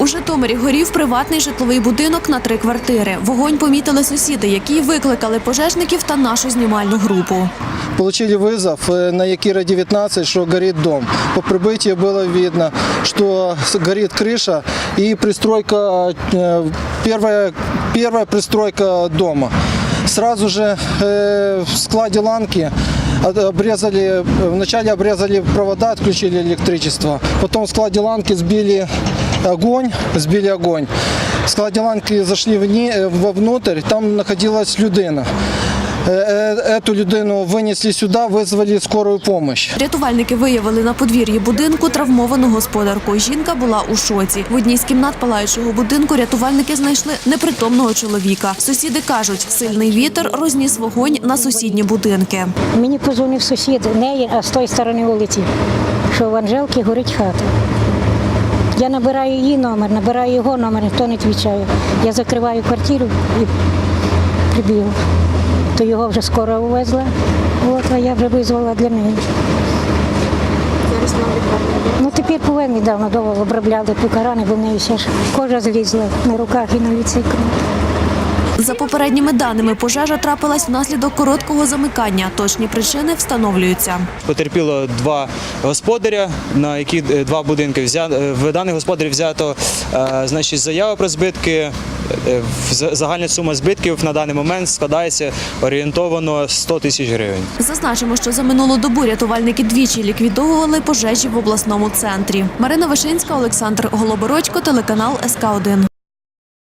У Житомирі горів приватний житловий будинок на три квартири. Вогонь помітили сусіди, які викликали пожежників та нашу знімальну групу. Получили вызов э, на Якира 19, что горит дом. По прибытии было видно, что с- горит крыша и пристройка, э, первая, первая пристройка дома. Сразу же э, в складе ланки от- обрезали, э, вначале обрезали провода, отключили электричество. Потом в складе ланки сбили огонь, сбили огонь. В складе ланки зашли вни- э, вовнутрь, там находилась людина. Е, е, людину винесли сюди, визвали скорую помощь. Рятувальники виявили на подвір'ї будинку травмовану господарку. Жінка була у шоці. В одній з кімнат палаючого будинку рятувальники знайшли непритомного чоловіка. Сусіди кажуть, сильний вітер розніс вогонь на сусідні будинки. Мені позвонив сусід, не а з тої сторони вулиці, що в Анжелки горить хата. Я набираю її номер, набираю його номер, ніхто не відповідає. Я закриваю квартиру і прибігла. То його вже скоро увезла, от, а я вже визвала для неї. Ну тепер повинні недавно довго обробляли пікарани, бо в неї ще ж кожа злізла на руках і на лиці. За попередніми даними, пожежа трапилась внаслідок короткого замикання. Точні причини встановлюються. Потерпіло два господаря, на які е, два будинки взято. В даних господарів взято е, значить, заява про збитки. Е, Загальна сума збитків на даний момент складається орієнтовано 100 тисяч гривень. Зазначимо, що за минулу добу рятувальники двічі ліквідовували пожежі в обласному центрі. Марина Вишинська, Олександр Голобородько, телеканал СК 1